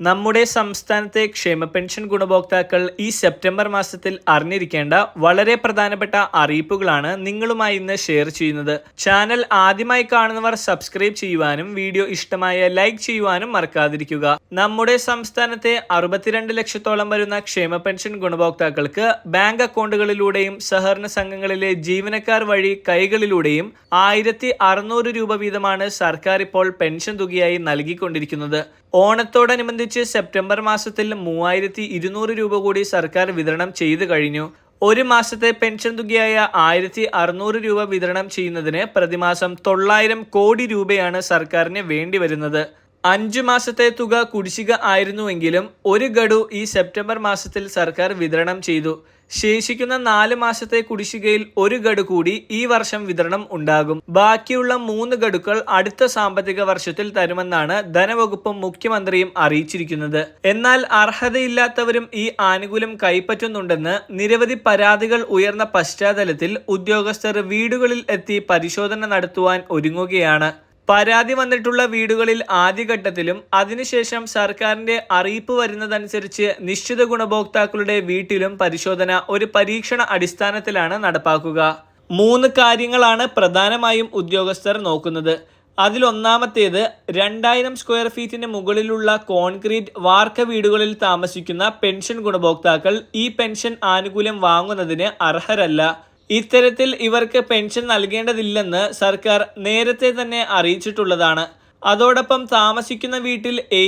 നമ്മുടെ സംസ്ഥാനത്തെ ക്ഷേമ പെൻഷൻ ഗുണഭോക്താക്കൾ ഈ സെപ്റ്റംബർ മാസത്തിൽ അറിഞ്ഞിരിക്കേണ്ട വളരെ പ്രധാനപ്പെട്ട അറിയിപ്പുകളാണ് നിങ്ങളുമായി ഇന്ന് ഷെയർ ചെയ്യുന്നത്. ചാനൽ ആദ്യമായി കാണുന്നവർ സബ്സ്ക്രൈബ് ചെയ്യുവാനും വീഡിയോ ഇഷ്ടമായ ലൈക്ക് ചെയ്യുവാനും മറക്കാതിരിക്കുക. നമ്മുടെ സംസ്ഥാനത്തെ അറുപത്തിരണ്ട് ലക്ഷത്തോളം വരുന്ന ക്ഷേമ പെൻഷൻ ഗുണഭോക്താക്കൾക്ക് ബാങ്ക് അക്കൗണ്ടുകളിലൂടെയും സഹകരണ സംഘങ്ങളിലെ ജീവനക്കാർ വഴി കൈകളിലൂടെയും ആയിരത്തി രൂപ വീതമാണ് സർക്കാർ ഇപ്പോൾ പെൻഷൻ തുകയായി നൽകിക്കൊണ്ടിരിക്കുന്നത്. ഓണത്തോടനുബന്ധിച്ച് സെപ്റ്റംബർ മാസത്തിൽ മൂവായിരത്തി ഇരുന്നൂറ് രൂപ കൂടി സർക്കാർ വിതരണം ചെയ്തു കഴിഞ്ഞു. ഒരു മാസത്തെ പെൻഷൻ തുകയായ ആയിരത്തി അറുന്നൂറ് രൂപ വിതരണം ചെയ്യുന്നതിന് പ്രതിമാസം തൊള്ളായിരം കോടി രൂപയാണ് സർക്കാരിന് വേണ്ടി വരുന്നത്. അഞ്ചു മാസത്തെ തുക കുടിശ്ശിക ആയിരുന്നുവെങ്കിലും ഒരു ഗഡു ഈ സെപ്റ്റംബർ മാസത്തിൽ സർക്കാർ വിതരണം ചെയ്തു. ശേഷിക്കുന്ന നാല് മാസത്തെ കുടിശ്ശികയിൽ ഒരു ഗഡു കൂടി ഈ വർഷം വിതരണം ഉണ്ടാകും. ബാക്കിയുള്ള മൂന്ന് ഗഡുക്കൾ അടുത്ത സാമ്പത്തിക വർഷത്തിൽ തരുമെന്നാണ് ധനവകുപ്പും മുഖ്യമന്ത്രിയും അറിയിച്ചിരിക്കുന്നത്. എന്നാൽ അർഹതയില്ലാത്തവരും ഈ ആനുകൂല്യം കൈപ്പറ്റുന്നുണ്ടെന്ന് നിരവധി പരാതികൾ ഉയർന്ന പശ്ചാത്തലത്തിൽ ഉദ്യോഗസ്ഥർ വീടുകളിൽ എത്തി പരിശോധന നടത്തുവാൻ ഒരുങ്ങുകയാണ്. പരാതി വന്നിട്ടുള്ള വീടുകളിൽ ആദ്യഘട്ടത്തിലും അതിനുശേഷം സർക്കാരിന്റെ അറിയിപ്പ് വരുന്നതനുസരിച്ച് നിശ്ചിത ഗുണഭോക്താക്കളുടെ വീട്ടിലും പരിശോധന ഒരു പരീക്ഷണ അടിസ്ഥാനത്തിലാണ് നടപ്പാക്കുക. മൂന്ന് കാര്യങ്ങളാണ് പ്രധാനമായും ഉദ്യോഗസ്ഥർ നോക്കുന്നത്. അതിലൊന്നാമത്തേത് രണ്ടായിരം സ്ക്വയർ ഫീറ്റിന് മുകളിലുള്ള കോൺക്രീറ്റ് വാർക്ക വീടുകളിൽ താമസിക്കുന്ന പെൻഷൻ ഗുണഭോക്താക്കൾ ഈ പെൻഷൻ ആനുകൂല്യം വാങ്ങുന്നതിന് അർഹരല്ല. ഇത്തരത്തിൽ ഇവർക്ക് പെൻഷൻ നൽകേണ്ടതില്ലെന്ന് സർക്കാർ നേരത്തെ തന്നെ അറിയിച്ചിട്ടുള്ളതാണ്. അതോടൊപ്പം താമസിക്കുന്ന വീട്ടിൽ എ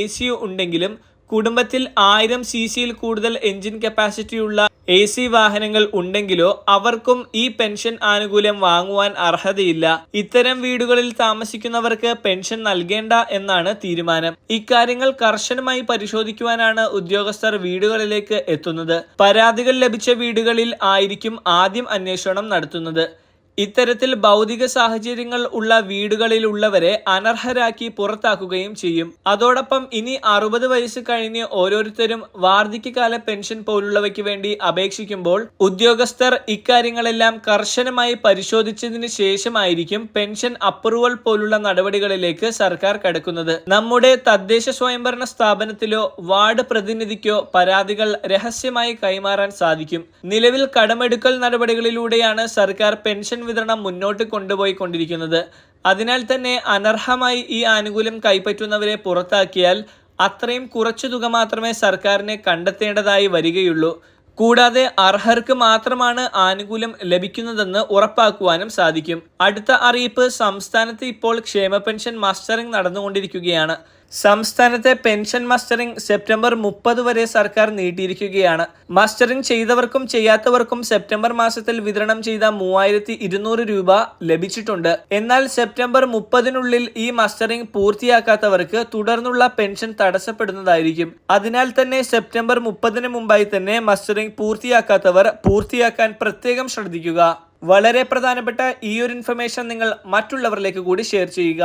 ഉണ്ടെങ്കിലും കുടുംബത്തിൽ ആയിരം സി സിയിൽ കൂടുതൽ എഞ്ചിൻ കപ്പാസിറ്റിയുള്ള എ സി വാഹനങ്ങൾ ഉണ്ടെങ്കിലോ അവർക്കും ഈ പെൻഷൻ ആനുകൂല്യം വാങ്ങുവാൻ അർഹതയില്ല. ഇത്തരം വീടുകളിൽ താമസിക്കുന്നവർക്ക് പെൻഷൻ നൽകേണ്ട എന്നാണ് തീരുമാനം. ഇക്കാര്യങ്ങൾ കർശനമായി പരിശോധിക്കുവാനാണ് ഉദ്യോഗസ്ഥർ വീടുകളിലേക്ക് എത്തുന്നത്. പരാതികൾ ലഭിച്ച വീടുകളിൽ ആയിരിക്കും ആദ്യം അന്വേഷണം നടത്തുന്നത്. ഇത്തരത്തിൽ ഭൗതിക സാഹചര്യങ്ങൾ ഉള്ള വീടുകളിലുള്ളവരെ അനർഹരാക്കി പുറത്താക്കുകയും ചെയ്യും. അതോടൊപ്പം ഇനി അറുപത് വയസ്സ് കഴിഞ്ഞ് ഓരോരുത്തരും വാർദ്ധക്യകാല പെൻഷൻ പോലുള്ളവയ്ക്ക് വേണ്ടി അപേക്ഷിക്കുമ്പോൾ ഉദ്യോഗസ്ഥർ ഇക്കാര്യങ്ങളെല്ലാം കർശനമായി പരിശോധിച്ചതിന് ശേഷമായിരിക്കും പെൻഷൻ അപ്രൂവൽ പോലുള്ള നടപടികളിലേക്ക് സർക്കാർ കടക്കുന്നത്. നമ്മുടെ തദ്ദേശ സ്വയംഭരണ സ്ഥാപനത്തിലോ വാർഡ് പ്രതിനിധിക്കോ പരാതികൾ രഹസ്യമായി കൈമാറാൻ സാധിക്കും. നിലവിൽ കടമെടുക്കൽ നടപടികളിലൂടെയാണ് സർക്കാർ പെൻഷൻ വിതരണം മുന്നോട്ട് കൊണ്ടുപോയി കൊണ്ടിരിക്കുന്നത് അതിനാൽ തന്നെ അനർഹമായി ഈ ആനുകൂല്യം കൈപ്പറ്റുന്നവരെ പുറത്താക്കിയാൽ അത്രയും കുറച്ചു തുക മാത്രമേ സർക്കാരിനെ കണ്ടെത്തേണ്ടതായി വരികയുള്ളൂ. കൂടാതെ അർഹർക്ക് മാത്രമാണ് ആനുകൂല്യം ലഭിക്കുന്നതെന്ന് ഉറപ്പാക്കുവാനും സാധിക്കും. അടുത്ത അറിയിപ്പ് സംസ്ഥാനത്ത് ഇപ്പോൾ ക്ഷേമ പെൻഷൻ മസ്റ്ററിംഗ് നടന്നുകൊണ്ടിരിക്കുകയാണ്. സംസ്ഥാനത്തെ പെൻഷൻ മസ്റ്ററിംഗ് സെപ്റ്റംബർ മുപ്പത് വരെ സർക്കാർ നീട്ടിയിരിക്കുകയാണ്. മസ്റ്ററിംഗ് ചെയ്തവർക്കും ചെയ്യാത്തവർക്കും സെപ്റ്റംബർ മാസത്തിൽ വിതരണം ചെയ്ത മൂവായിരത്തി ഇരുന്നൂറ് രൂപ ലഭിച്ചിട്ടുണ്ട്. എന്നാൽ സെപ്റ്റംബർ മുപ്പതിനുള്ളിൽ ഈ മസ്റ്ററിംഗ് പൂർത്തിയാക്കാത്തവർക്ക് തുടർന്നുള്ള പെൻഷൻ തടസ്സപ്പെടുന്നതായിരിക്കും. അതിനാൽ തന്നെ സെപ്റ്റംബർ മുപ്പതിന് മുമ്പായി തന്നെ മസ്റ്ററിംഗ് പൂർത്തിയാക്കാത്തവർ പൂർത്തിയാക്കാൻ പ്രത്യേകം ശ്രദ്ധിക്കുക. വളരെ പ്രധാനപ്പെട്ട ഈ ഒരു ഇൻഫർമേഷൻ നിങ്ങൾ മറ്റുള്ളവരിലേക്ക് കൂടി ഷെയർ ചെയ്യുക.